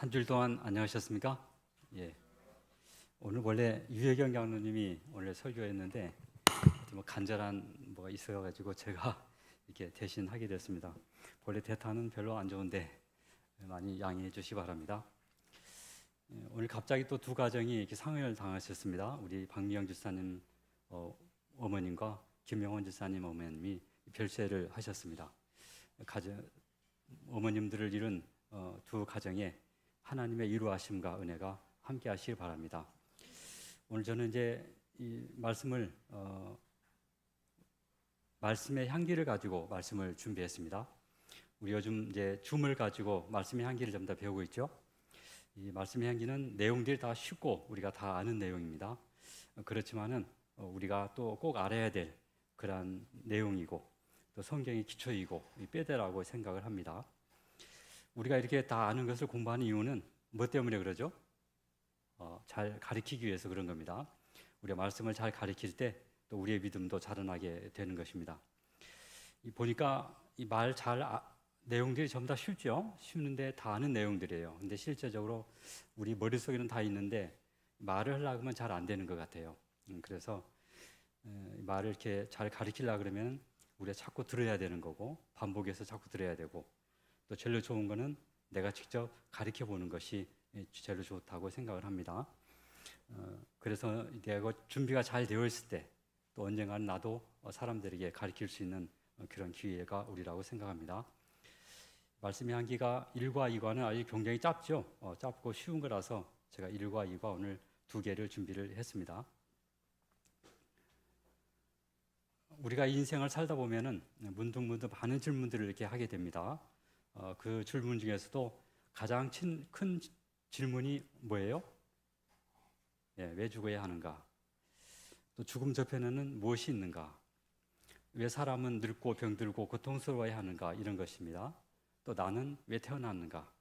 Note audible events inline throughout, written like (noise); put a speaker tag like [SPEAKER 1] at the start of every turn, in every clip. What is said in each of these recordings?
[SPEAKER 1] 한줄 동안 안녕하셨습니까? 예. 오늘 원래 유혜경 장로님이 오늘 설교했는데 뭐 간절한 뭐가 있어가지고 제가 (laughs) 이렇게 대신 하게 됐습니다. 원래 대타는 별로 안 좋은데 많이 양해해 주시 기 바랍니다. 예, 오늘 갑자기 또 두 가정이 이렇게 상을 당하셨습니다. 우리 박미영 집사님 어, 어머님과 김영원 집사님 어머님이 별세를 하셨습니다. 가정 어머님들을 잃은 어, 두 가정에 하나님의 이루하심과 은혜가 함께 하시길 바랍니다. 오늘 저는 이제 이 말씀을 어, 말씀의 향기를 가지고 말씀을 준비했습니다. 우리 요즘 이제 줌을 가지고 말씀의 향기를 좀 더 배우고 있죠. 이 말씀의 향기는 내용들이 다 쉽고 우리가 다 아는 내용입니다. 어, 그렇지만은 어, 우리가 또 꼭 알아야 될 그러한 내용이고 또 성경의 기초이고 이 뼈대라고 생각을 합니다. 우리가 이렇게 다 아는 것을 공부하는 이유는 뭐 때문에 그러죠? 어, 잘 가르치기 위해서 그런 겁니다. 우리가 말씀을 잘 가르칠 때 또 우리의 믿음도 자라나게 되는 것입니다. 이 보니까 이 말잘 아, 내용들이 전부 다 쉽죠. 쉽는데 다 아는 내용들이에요. 근데 실제적으로 우리 머릿속에는 다 있는데 말을 하려고 하면 잘 안 되는 것 같아요. 음, 그래서 에, 말을 이렇게 잘 가르치려 그러면 우리가 자꾸 들어야 되는 거고 반복해서 자꾸 들어야 되고 또 제일 좋은 거는 내가 직접 가르쳐 보는 것이 제일 좋다고 생각을 합니다. 어, 그래서 내가 준비가 잘 되어 있을 때 또 언젠가는 나도 사람들에게 가르칠 수 있는 그런 기회가 우리라고 생각합니다. 말씀의 한기가 1과 2과는 아주 굉장히 짧죠. 어, 짧고 쉬운 거라서 제가 1과 2과 오늘 두 개를 준비를 했습니다. 우리가 인생을 살다 보면은 문득문득 많은 질문들을 이렇게 하게 됩니다. 어, 그 질문 중에서도 가장 친, 큰 질문이 뭐예요? 예, 왜 죽어야 하는가? 또 죽음 저편에는 무엇이 있는가? 왜 사람은 늙고 병들고 고통스러워야 하는가? 이런 것입니다. 또 나는 왜 태어났는가?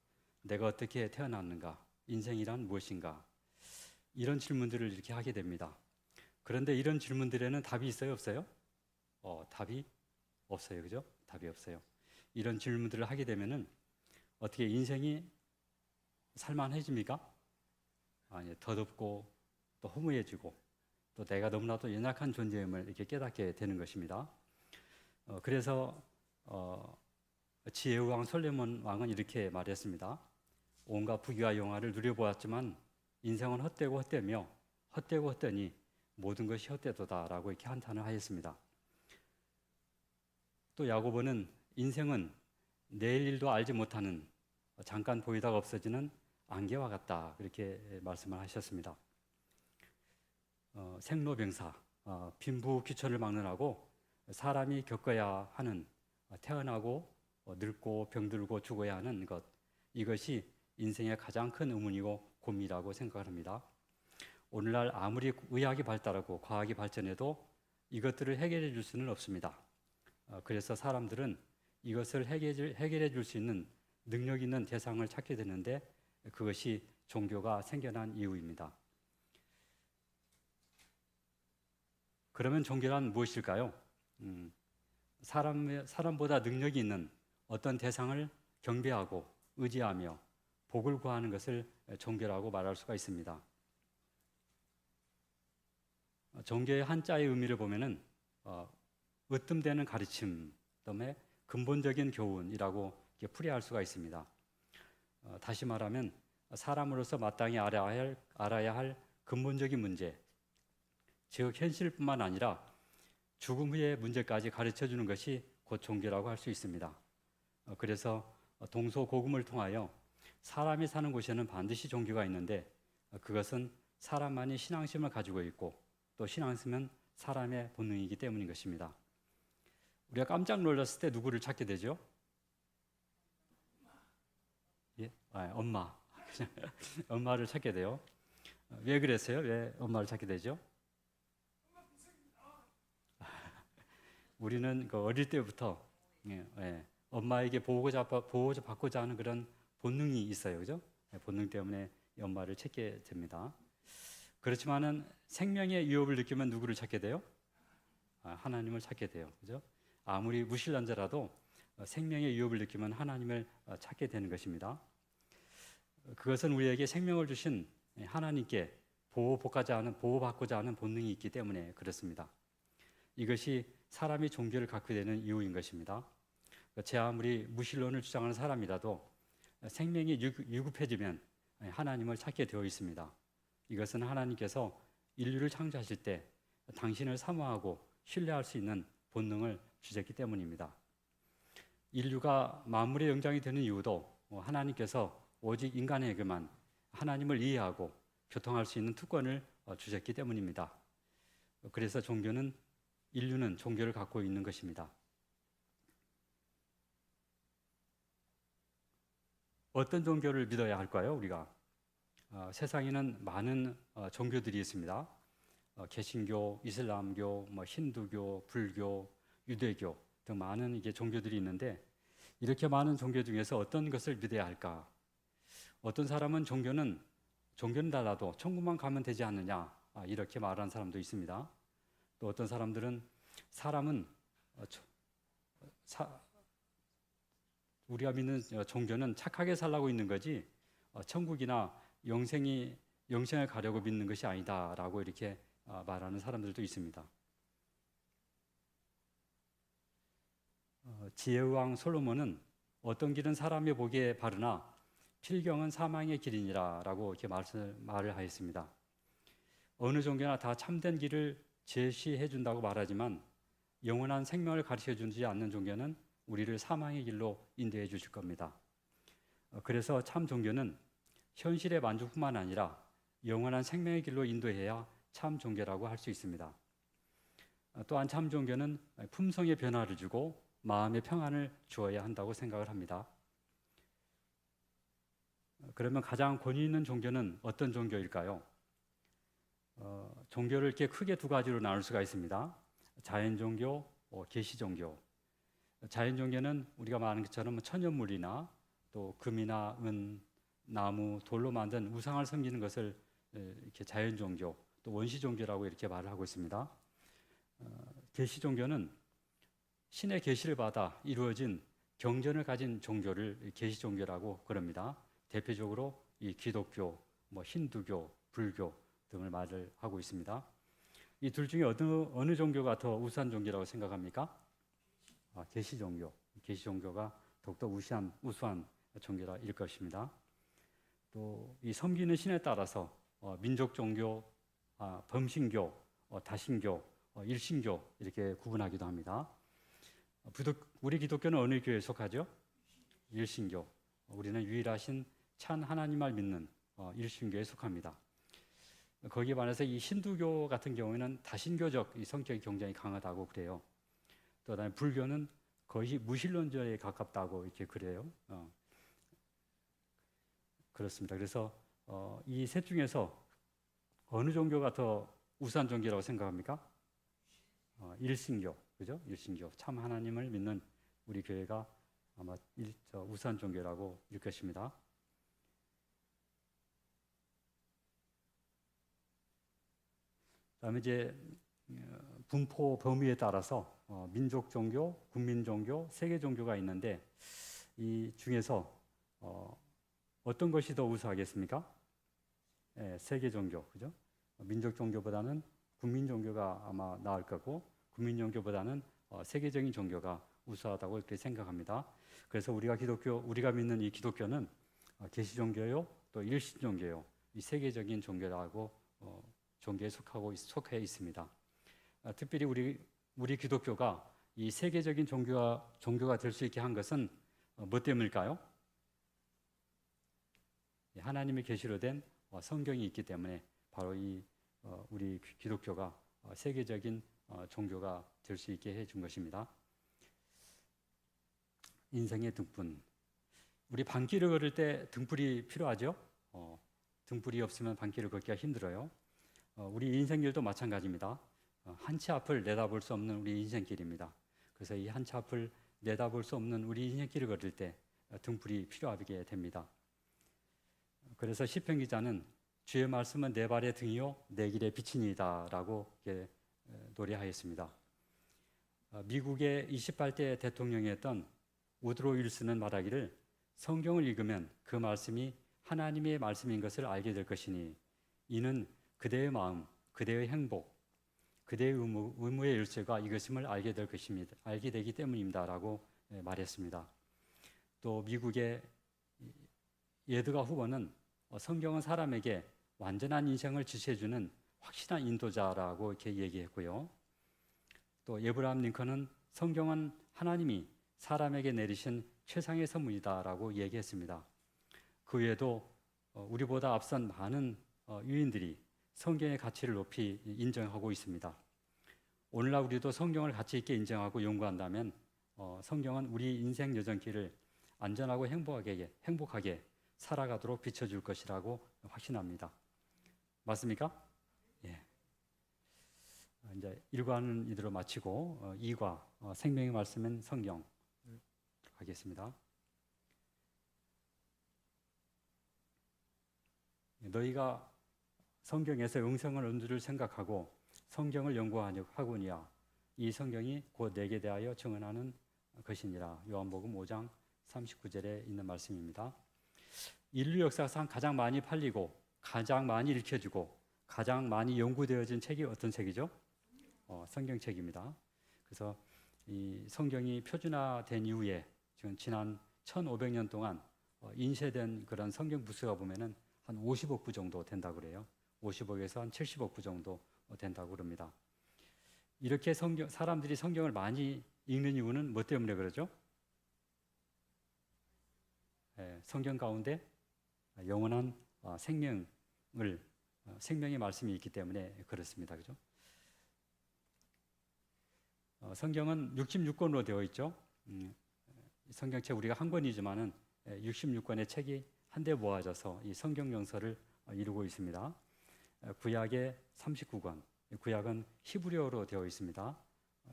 [SPEAKER 1] 내가 어떻게 태어났는가? 인생이란 무엇인가? 이런 질문들을 이렇게 하게 됩니다. 그런데 이런 질문들에는 답이 있어요, 없어요? 어, 답이 없어요, 그죠? 답이 없어요. 이런 질문들을 하게 되면은 어떻게 인생이 살만해집니까? 아니, 더덥고 또 허무해지고 또 내가 너무나도 연약한 존재임을 이렇게 깨닫게 되는 것입니다. 어, 그래서 어, 지혜의 왕 솔레몬 왕은 이렇게 말했습니다. 온갖 부귀와 영화를 누려보았지만 인생은 헛되고 헛되며 헛되고 헛되니 모든 것이 헛되도다라고 이렇게 한탄을 하였습니다. 또 야고보는 인생은 내일 일도 알지 못하는 잠깐 보이다가 없어지는 안개와 같다 그렇게 말씀을 하셨습니다. 어, 생로병사, 어, 빈부 귀천을 막론하고 사람이 겪어야 하는 어, 태어나고 어, 늙고 병들고 죽어야 하는 것 이것이 인생의 가장 큰 의문이고 고민이라고 생각합니다. 오늘날 아무리 의학이 발달하고 과학이 발전해도 이것들을 해결해 줄 수는 없습니다. 어, 그래서 사람들은 이것을 해결해 줄 수 있는 능력 있는 대상을 찾게 되는데 그것이 종교가 생겨난 이유입니다. 그러면 종교란 무엇일까요? 음, 사람, 사람보다 능력이 있는 어떤 대상을 경배하고 의지하며 복을 구하는 것을 종교라고 말할 수가 있습니다. 종교의 한자의 의미를 보면은 어, 으뜸되는 가르침, 그다음에 근본적인 교훈이라고 풀이할 수가 있습니다. 어, 다시 말하면 사람으로서 마땅히 알아야 할, 알아야 할 근본적인 문제, 즉 현실뿐만 아니라 죽음 후의 문제까지 가르쳐 주는 것이 곧 종교라고 할 수 있습니다. 어, 그래서 동서고금을 통하여 사람이 사는 곳에는 반드시 종교가 있는데 어, 그것은 사람만이 신앙심을 가지고 있고 또 신앙심은 사람의 본능이기 때문인 것입니다. 우리가 깜짝 놀랐을 때 누구를 찾게 되죠? 예? 아, 엄마. (laughs) 엄마를 찾게 돼요. 어, 왜 그랬어요? 왜 엄마를 찾게 되죠? (laughs) 우리는 그 어릴 때부터 예, 예, 엄마에게 보호자, 보호자 받고자 하는 그런 본능이 있어요, 그죠? 예, 본능 때문에 엄마를 찾게 됩니다. 그렇지만은 생명의 위협을 느끼면 누구를 찾게 돼요? 아, 하나님을 찾게 돼요, 그죠? 아무리 무신론자라도 어, 생명의 위협을 느끼면 하나님을 어, 찾게 되는 것입니다. 그것은 우리에게 생명을 주신 하나님께 보호받고자 하는 보호받고자 하는 본능이 있기 때문에 그렇습니다. 이것이 사람이 종교를 갖게 되는 이유인 것입니다. 제 아무리 무신론을 주장하는 사람이라도 생명이 유급- 유급해지면 하나님을 찾게 되어 있습니다. 이것은 하나님께서 인류를 창조하실 때 당신을 사모하고 신뢰할 수 있는 본능을 주셨기 때문입니다. 인류가 만물의 영장이 되는 이유도 어, 하나님께서 오직 인간에게만 하나님을 이해하고 교통할 수 있는 특권을 어, 주셨기 때문입니다. 그래서 종교는 인류는 종교를 갖고 있는 것입니다. 어떤 종교를 믿어야 할까요? 우리가 어, 세상에는 많은 어, 종교들이 있습니다. 어, 개신교, 이슬람교, 뭐 힌두교, 불교, 유대교 등 많은 이게 종교들이 있는데 이렇게 많은 종교 중에서 어떤 것을 믿어야 할까? 어떤 사람은 종교는 종교는 달라도 천국만 가면 되지 않느냐 아, 이렇게 말하는 사람도 있습니다. 또 어떤 사람들은 사람은 어, 우리가 믿는 어, 종교는 착하게 살라고 있는 거지 어, 천국이나 영생이 영생을 가려고 믿는 것이 아니다라고 이렇게 어, 말하는 사람들도 있습니다. 지혜의 왕 솔로몬은 어떤 길은 사람이 보기에 바르나 필경은 사망의 길이니라라고 이렇게 말을 말을 하였습니다. 어느 종교나 다 참된 길을 제시해 준다고 말하지만 영원한 생명을 가르쳐 주지 않는 종교는 우리를 사망의 길로 인도해 주실 겁니다. 어, 그래서 참 종교는 현실의 만족뿐만 아니라 영원한 생명의 길로 인도해야 참 종교라고 할 수 있습니다. 어, 또한 참 종교는 품성의 변화를 주고 마음의 평안을 주어야 한다고 생각을 합니다. 어, 그러면 가장 권위 있는 종교는 어떤 종교일까요? 어, 종교를 이렇게 크게 두 가지로 나눌 수가 있습니다. 자연 종교, 어, 계시 종교. 자연 종교는 우리가 말하는 것처럼 뭐 천연물이나 또 금이나 은, 나무, 돌로 만든 우상을 섬기는 것을 에, 이렇게 자연 종교, 또 원시 종교라고 이렇게 말을 하고 있습니다. 어, 계시 종교는 신의 계시를 받아 이루어진 경전을 가진 종교를 계시 종교라고 그럽니다. 대표적으로 이 기독교, 뭐 힌두교, 불교 등을 말을 하고 있습니다. 이 둘 중에 어느 어느 종교가 더 우수한 종교라고 생각합니까? 아, 계시 종교. 계시 종교가 더욱더 우수한 우수한 종교라일 것입니다. 또 이 섬기는 신에 따라서 어, 민족 종교, 아, 범신교, 어, 다신교, 어, 일신교 이렇게 구분하기도 합니다. 우리 기독교는 어느 교회에 속하죠? 일신교. 어, 우리는 유일하신 찬 하나님을 믿는 어, 일신교에 속합니다. 거기에 반해서 이 힌두교 같은 경우에는 다신교적 이 성격이 굉장히 강하다고 그래요. 또 그다음에 불교는 거의 무신론자에 가깝다고 이렇게 그래요. 어. 그렇습니다. 그래서 어, 이셋 중에서 어느 종교가 더 우수한 종교라고 생각합니까? 어, 일신교, 그죠? 일신교. 참 하나님을 믿는 우리 교회가 아마 우수한 종교라고 일 것입니다. 그다음에 이제 어, 분포 범위에 따라서 어, 민족 종교, 국민 종교, 세계 종교가 있는데 이 중에서 어, 어떤 것이 더 우수하겠습니까? 예, 세계 종교, 그죠? 민족 종교보다는 국민 종교가 아마 나을 거고 국민 종교보다는 어, 세계적인 종교가 우수하다고 이렇게 생각합니다. 그래서 우리가 기독교, 우리가 믿는 이 기독교는 어, 계시 종교요, 또 일신 종교요, 이 세계적인 종교라고 어, 종교에 속하고 있- 속해 있습니다. 아, 특별히 우리 우리 기독교가 이 세계적인 종교가 종교가 될 수 있게 한 것은 어, 뭐 때문일까요? 이 하나님의 계시로 된 어, 성경이 있기 때문에 바로 이 어, 우리 기- 기독교가 어, 세계적인 어, 종교가 될 수 있게 해준 것입니다. 인생의 등불. 우리 방길을 걸을 때 등불이 필요하죠? 어, 등불이 없으면 방길을 걷기가 힘들어요. 어, 우리 인생길도 마찬가지입니다. 어, 한치 앞을 내다볼 수 없는 우리 인생길입니다. 그래서 이 한치 앞을 내다볼 수 없는 우리 인생길을 걸을 때 어, 등불이 필요하게 됩니다. 그래서 시편 기자는 주의 말씀은 내 발의 등이요 내 길의 빛이니다라고 노래하였습니다. 어, 미국의 28대 대통령이었던 우드로 윌슨은 말하기를 성경을 읽으면 그 말씀이 하나님의 말씀인 것을 알게 될 것이니 이는 그대의 마음, 그대의 행복, 그대의 의무, 의무의 열쇠가 이것임을 알게 될 것입니다. 알게 되기 때문입니다라고 예, 말했습니다. 또 미국의 예드가 후보는 어, 성경은 사람에게 완전한 인생을 지시해주는 확실한 인도자라고 이렇게 얘기했고요. 또 예브라함 링컨은 성경은 하나님이 사람에게 내리신 최상의 선물이다라고 얘기했습니다. 그 외에도 어, 우리보다 앞선 많은 어, 유인들이 성경의 가치를 높이 인정하고 있습니다. 오늘날 우리도 성경을 가치 있게 인정하고 연구한다면 어, 성경은 우리 인생 여정길을 안전하고 행복하게 행복하게 살아가도록 비춰줄 것이라고 확신합니다. 맞습니까? 예. 어, 이제 1과는 이대로 마치고 어, 2과 어, 생명의 말씀은 성경 하겠습니다. 너희가 성경에서 영생을 온줄을 생각하고 성경을 연구하고니야 이 성경이 곧 내게 대하여 증언하는 것이니라 요한복음 5장 39절에 있는 말씀입니다. 인류 역사상 가장 많이 팔리고 가장 많이 읽혀지고 가장 많이 연구되어진 책이 어떤 책이죠? 어, 성경책입니다. 그래서 이 성경이 표준화된 이후에 지금 지난 1,500년 동안 어, 인쇄된 그런 성경 부수가 보면은 한 50억 부 정도 된다고 그래요. 50억에서 한 70억 부 정도 된다고 그럽니다. 이렇게 성경 사람들이 성경을 많이 읽는 이유는 뭐 때문에 그러죠? 예, 성경 가운데 영원한 어, 생명을 어, 생명의 말씀이 있기 때문에 그렇습니다. 그죠? 어, 성경은 66권으로 되어 있죠. 음, 성경책 우리가 한 권이지만은 66권의 책이 한데 모아져서 이 성경 용서를 이루고 있습니다. 구약의 39권, 구약은 히브리어로 되어 있습니다.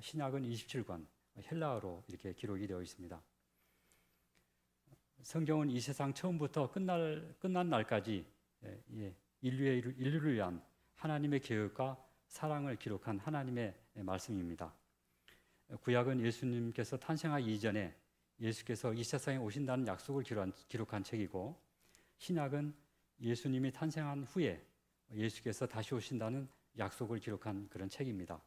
[SPEAKER 1] 신약은 27권, 헬라어로 이렇게 기록이 되어 있습니다. 성경은 이 세상 처음부터 끝날 끝난 날까지 예, 인류의 인류를 위한 하나님의 계획과 사랑을 기록한 하나님의 말씀입니다. 구약은 예수님께서 탄생하기 이전에 예수께서 이 세상에 오신다는 약속을 기록한, 책이고 신약은 예수님이 탄생한 후에 예수께서 다시 오신다는 약속을 기록한 그런 책입니다.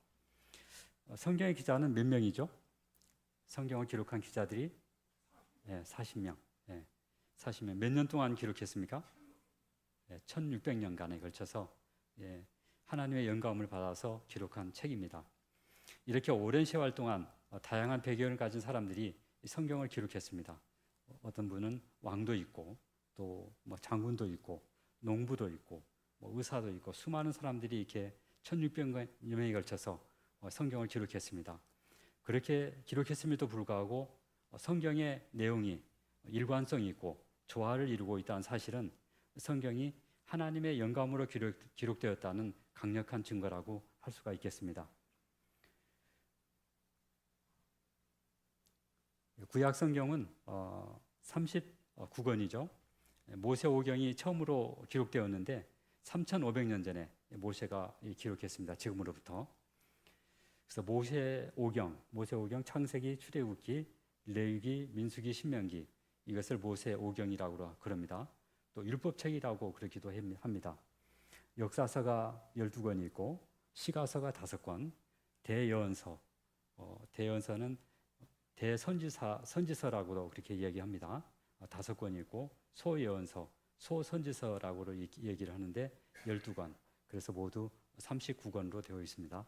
[SPEAKER 1] 어, 성경의 기자는 몇 명이죠? 성경을 기록한 기자들이 예, 40명. 예, 40명. 몇 년 동안 기록했습니까? 예, 1600년간에 걸쳐서 예, 하나님의 영감을 받아서 기록한 책입니다. 이렇게 오랜 세월 동안 어, 다양한 배경을 가진 사람들이 성경을 기록했습니다. 어떤 분은 왕도 있고 또 뭐 장군도 있고 농부도 있고 뭐 의사도 있고 수많은 사람들이 이렇게 1600년에 걸쳐서 어, 성경을 기록했습니다. 그렇게 기록했음에도 불구하고 어, 성경의 내용이 일관성이 있고 조화를 이루고 있다는 사실은 성경이 하나님의 영감으로 기록, 되었다는 강력한 증거라고 할 수가 있겠습니다. 구약 성경은 39권이죠. 모세오경이 처음으로 기록되었는데 3,500년 전에 모세가 기록했습니다. 지금으로부터. 그래서 모세오경, 모세오경, 창세기, 출애굽기, 레위기, 민수기, 신명기 이것을 모세오경이라고 그럽니다. 또 율법책이라고 그러기도 합니다. 역사서가 12권이 있고 시가서가 5권, 대여언서, 어, 대여언서는 대선지사 선지서라고도 그렇게 이야기합니다. 어, 다섯 권이 있고 소예언서, 소선지서라고 얘기를 하는데 12권. 그래서 모두 39권으로 되어 있습니다.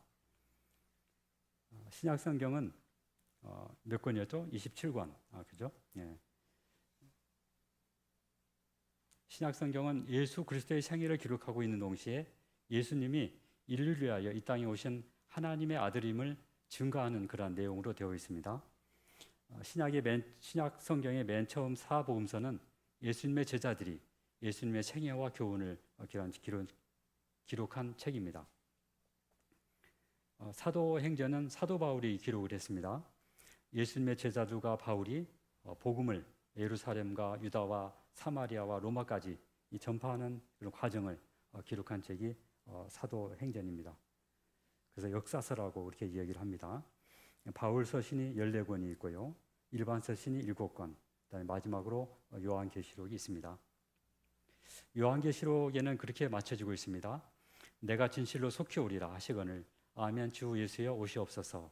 [SPEAKER 1] 어, 신약 성경은 어, 몇 권이었죠? 27권. 아, 그죠? 예. 신약 성경은 예수 그리스도의 생애를 기록하고 있는 동시에 예수님이 인류를 위하여 이 땅에 오신 하나님의 아들임을 증거하는 그러한 내용으로 되어 있습니다. 어, 신약의 맨, 신약 성경의 맨 처음 사복음서는 예수님의 제자들이 예수님의 생애와 교훈을 기록, 기록한 책입니다. 어, 사도행전은 사도 바울이 기록을 했습니다. 예수님의 제자들과 바울이 어, 복음을 예루살렘과 유다와 사마리아와 로마까지 전파하는 그런 과정을 기록한 책이 사도행전입니다. 그래서 역사서라고 그렇게 이야기를 합니다. 바울 서신이 14권이 있고요. 일반 서신이 7권, 그다음에 마지막으로 요한계시록이 있습니다. 요한계시록에는 그렇게 맞춰지고 있습니다. 내가 진실로 속히 오리라 하시거늘 아멘 주 예수여 오시옵소서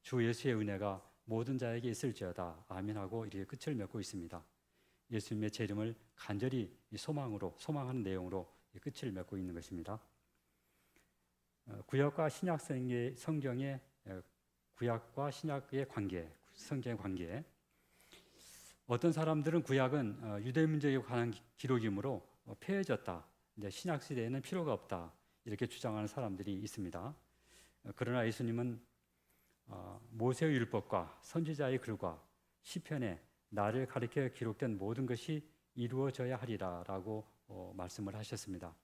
[SPEAKER 1] 주 예수의 은혜가 모든 자에게 있을지어다 아멘 하고 이렇게 끝을 맺고 있습니다. 예수님의 재림을 간절히 이 소망으로 소망하는 내용으로 이 끝을 맺고 있는 것입니다. 어, 구약과 신약 성경의 구약과 신약의 관계, 성경의 관계. 어떤 사람들은 구약은 어, 유대 민족에 관한 기- 기록이므로 어, 폐해졌다. 이제 신약 시대에는 필요가 없다. 이렇게 주장하는 사람들이 있습니다. 어, 그러나 예수님은 어, 모세의 율법과 선지자의 글과 시편에 나를 가리켜 기록된 모든 것이 이루어져야 하리라라고 어, 말씀을 하셨습니다.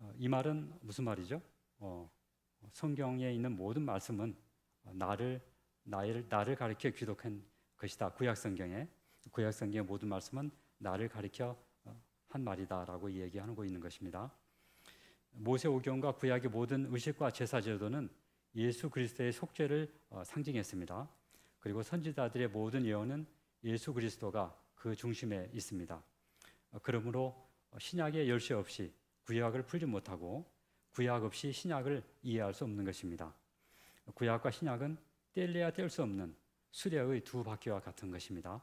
[SPEAKER 1] 어, 이 말은 무슨 말이죠? 어, 성경에 있는 모든 말씀은 어, 나를 나를 나를 가리켜 기록한 것이다. 구약 성경에 구약 성경의 모든 말씀은 나를 가리켜 어, 한 말이다라고 얘기하고 있는 것입니다. 모세 오경과 구약의 모든 의식과 제사 제도는 예수 그리스도의 속죄를 어, 상징했습니다. 그리고 선지자들의 모든 예언은 예수 그리스도가 그 중심에 있습니다. 어, 그러므로 어, 신약의 열쇠 없이 구약을 풀지 못하고 구약 없이 신약을 이해할 수 없는 것입니다. 구약과 신약은 뗄래야 뗄 수 없는 수레의 두 바퀴와 같은 것입니다.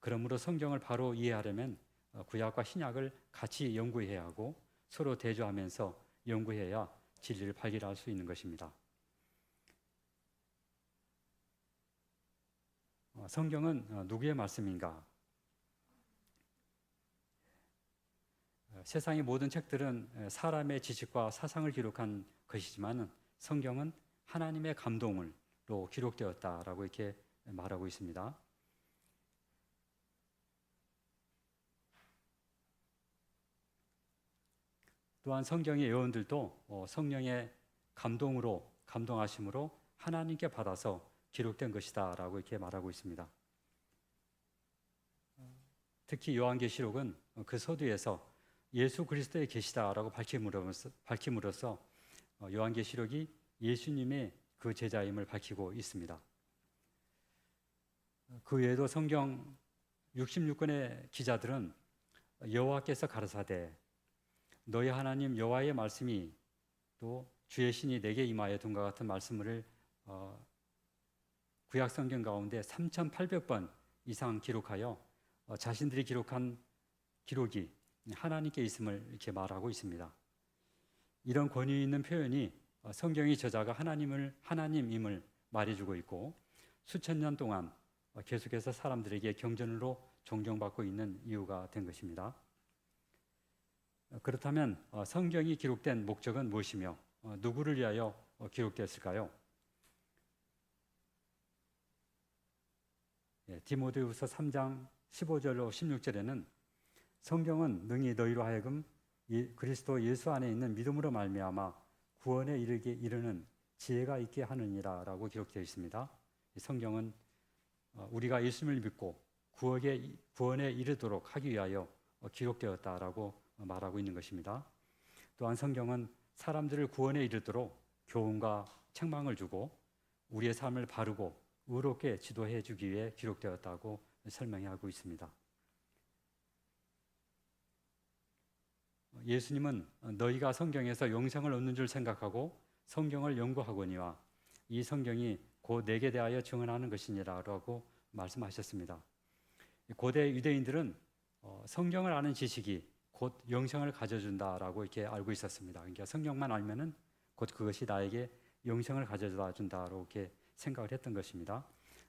[SPEAKER 1] 그러므로 성경을 바로 이해하려면 어, 구약과 신약을 같이 연구해야 하고 서로 대조하면서 연구해야 진리를 발견할 수 있는 것입니다. 어, 성경은 어, 누구의 말씀인가? 어, 세상의 모든 책들은 에, 사람의 지식과 사상을 기록한 것이지만 성경은 하나님의 감동으로 기록되었다라고 이렇게 말하고 있습니다. 또한 성경의 예언들도 어, 성령의 감동으로 감동하심으로 하나님께 받아서 기록된 것이다라고 이렇게 말하고 있습니다. 특히 요한계시록은 그 서두에서 예수 그리스도의 계시다라고 밝힘으로써 어, 요한계시록이 예수님의 그 제자임을 밝히고 있습니다. 그 외에도 성경 66권의 기자들은 여호와께서 가라사대 너희 하나님 여호와의 말씀이 또 주의 신이 내게 임하여 둔과 같은 말씀을 어, 구약 성경 가운데 3,800번 이상 기록하여 어, 자신들이 기록한 기록이 하나님께 있음을 이렇게 말하고 있습니다. 이런 권위 있는 표현이 어, 성경의 저자가 하나님을 하나님임을 말해주고 있고 수천 년 동안 어, 계속해서 사람들에게 경전으로 존경받고 있는 이유가 된 것입니다. 어, 그렇다면 어, 성경이 기록된 목적은 무엇이며 어, 누구를 위하여 어, 기록되었을까요? 예, 디모데후서 3장 15절로 16절에는 성경은 능히 너희로 하여금 예, 그리스도 예수 안에 있는 믿음으로 말미암아 구원에 이르게 이르는 지혜가 있게 하느니라라고 기록되어 있습니다. 이 성경은 어, 우리가 예수님을 믿고 구원에 구원에 이르도록 하기 위하여 어, 기록되었다라고 어, 말하고 있는 것입니다. 또한 성경은 사람들을 구원에 이르도록 교훈과 책망을 주고 우리의 삶을 바르고 의롭게 지도해 주기 위해 기록되었다고 설명하고 있습니다. 예수님은 너희가 성경에서 영생을 얻는 줄 생각하고 성경을 연구하거니와 이 성경이 곧 내게 대하여 증언하는 것이니라라고 말씀하셨습니다. 고대 유대인들은 어, 성경을 아는 지식이 곧 영생을 가져준다라고 이렇게 알고 있었습니다. 그러니까 성경만 알면은 곧 그것이 나에게 영생을 가져다 준다라고 이렇게 생각을 했던 것입니다.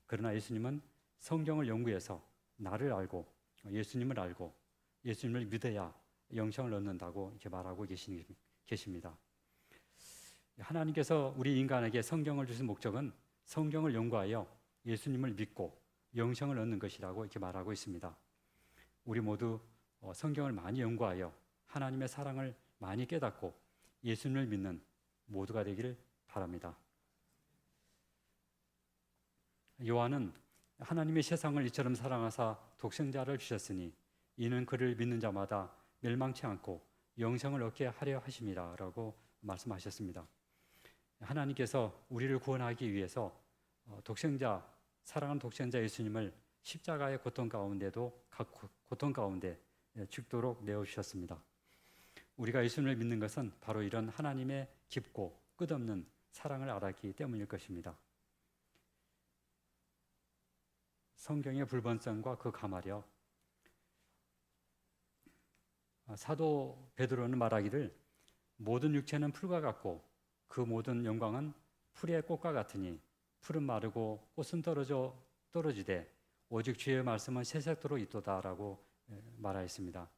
[SPEAKER 1] 그러나 예수님은 성경을 연구해서 나를 알고 예수님을 알고 예수님을 믿어야 영생을 얻는다고 이렇게 말하고 계시, 계십니다. 하나님께서 우리 인간에게 성경을 주신 목적은 성경을 연구하여 예수님을 믿고 영생을 얻는 것이라고 이렇게 말하고 있습니다. 우리 모두 어, 성경을 많이 연구하여 하나님의 사랑을 많이 깨닫고 예수님을 믿는 모두가 되기를 바랍니다. 요한은 하나님의 세상을 이처럼 사랑하사 독생자를 주셨으니 이는 그를 믿는 자마다 멸망치 않고 영생을 얻게 하려 하심이라라고 말씀하셨습니다. 하나님께서 우리를 구원하기 위해서 어, 독생자 사랑하는 독생자 예수님을 십자가의 고통 가운데도 각 고통 가운데 예, 죽도록 내어 주셨습니다. 우리가 예수님을 믿는 것은 바로 이런 하나님의 깊고 끝없는 사랑을 알았기 때문일 것입니다. 성경의 불번성과 그 아, 사도 베드로는 말하기를 모든 육체는 풀과 같고 그 모든 영광은 풀의 꽃과 같으니 풀은 마르고 꽃은 떨어져 떨어지되 오직 주의 말씀은 새색도록 있도다라고 예, 말하였습니다.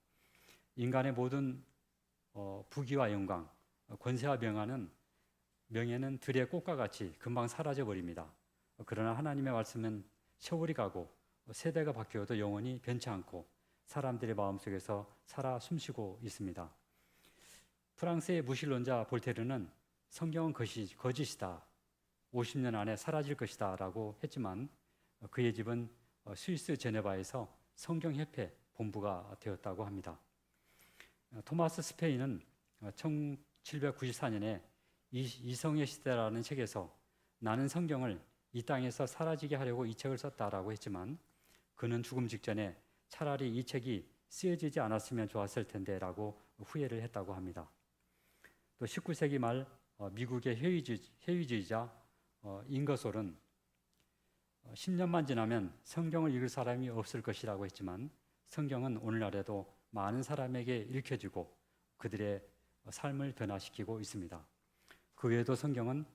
[SPEAKER 1] 인간의 모든 어, 부귀와 영광, 어, 권세와 명화는 명예는 들의 꽃과 같이 금방 사라져 버립니다. 어, 그러나 하나님의 말씀은 세월이 가고 어, 세대가 바뀌어도 영원히 변치 않고 사람들의 마음속에서 살아 숨쉬고 있습니다. 프랑스의 무신론자 볼테르는 성경은 거짓이다. 50년 안에 사라질 것이다 라고 했지만 어, 그의 집은 어, 스위스 제네바에서 성경협회 본부가 되었다고 합니다. 어, 토마스 스페인은 1794년에 이성의 시대라는 책에서 나는 성경을 이 땅에서 사라지게 하려고 이 책을 썼다라고 했지만 그는 죽음 직전에 차라리 이 책이 쓰여지지 않았으면 좋았을 텐데라고 후회를 했다고 합니다. 또 19세기 말 어, 미국의 회의주의, 자 인거솔은 10년만 지나면 성경을 읽을 사람이 없을 것이라고 했지만 성경은 오늘날에도 많은 사람에게 읽혀지고 그들의 삶을 변화시키고 있습니다. 그 외에도 성경은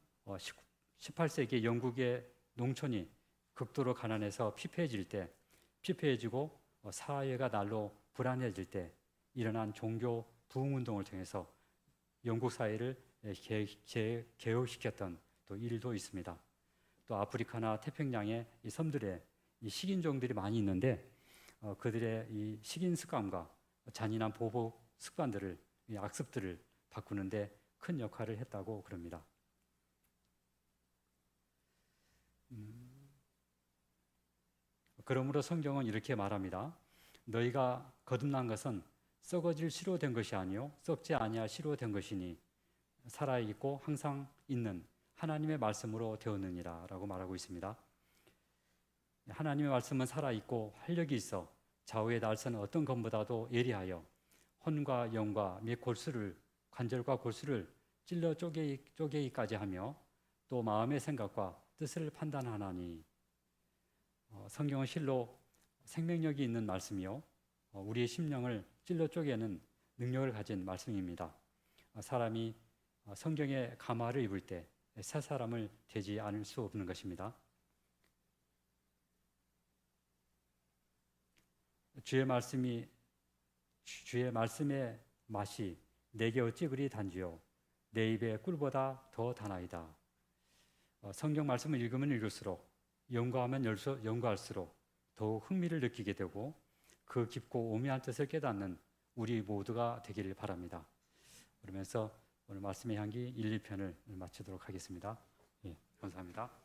[SPEAKER 1] 18세기 영국의 농촌이 극도로 가난해서 피폐해질 때 피폐해지고 사회가 날로 불안해질 때 일어난 종교 부흥 운동을 통해서 영국 사회를 개혁시켰던 또 일도 있습니다. 또 아프리카나 태평양의 이 섬들에 이 식인종들이 많이 있는데 어, 그들의 이 식인 습관과 잔인한 보복 습관들을 이 악습들을 바꾸는데 큰 역할을 했다고 그럽니다. 음, 그러므로 성경은 이렇게 말합니다. 너희가 거듭난 것은 썩어질 시로 된 것이 아니요 썩지 아니할 시로 된 것이니 살아 있고 항상 있는 하나님의 말씀으로 되었느니라라고 말하고 있습니다. 하나님의 말씀은 살아 있고 활력이 있어 좌우의 날선 어떤 것보다도 예리하여 혼과 영과 및 골수를 관절과 골수를 찔러 쪼개 쪼개기까지 하며 또 마음의 생각과 뜻을 판단하나니 어, 성경은 실로 생명력이 있는 말씀이요 어, 우리의 심령을 찔러 쪼개는 능력을 가진 말씀입니다. 어, 사람이 어, 성경의 가마를 입을 때 새 사람을 되지 않을 수 없는 것입니다. 주의 말씀이 주의 말씀의 맛이 내게 어찌 그리 단지요 내 입의 꿀보다 더. 어, 성경 말씀을 읽으면 읽을수록 연구하면 연구할수록 더욱 흥미를 느끼게 되고 그 깊고 오묘한 뜻을 깨닫는 우리 모두가 되기를 바랍니다. 그러면서 오늘 말씀의 향기 1, 2편을 마치도록 하겠습니다. 예, 감사합니다.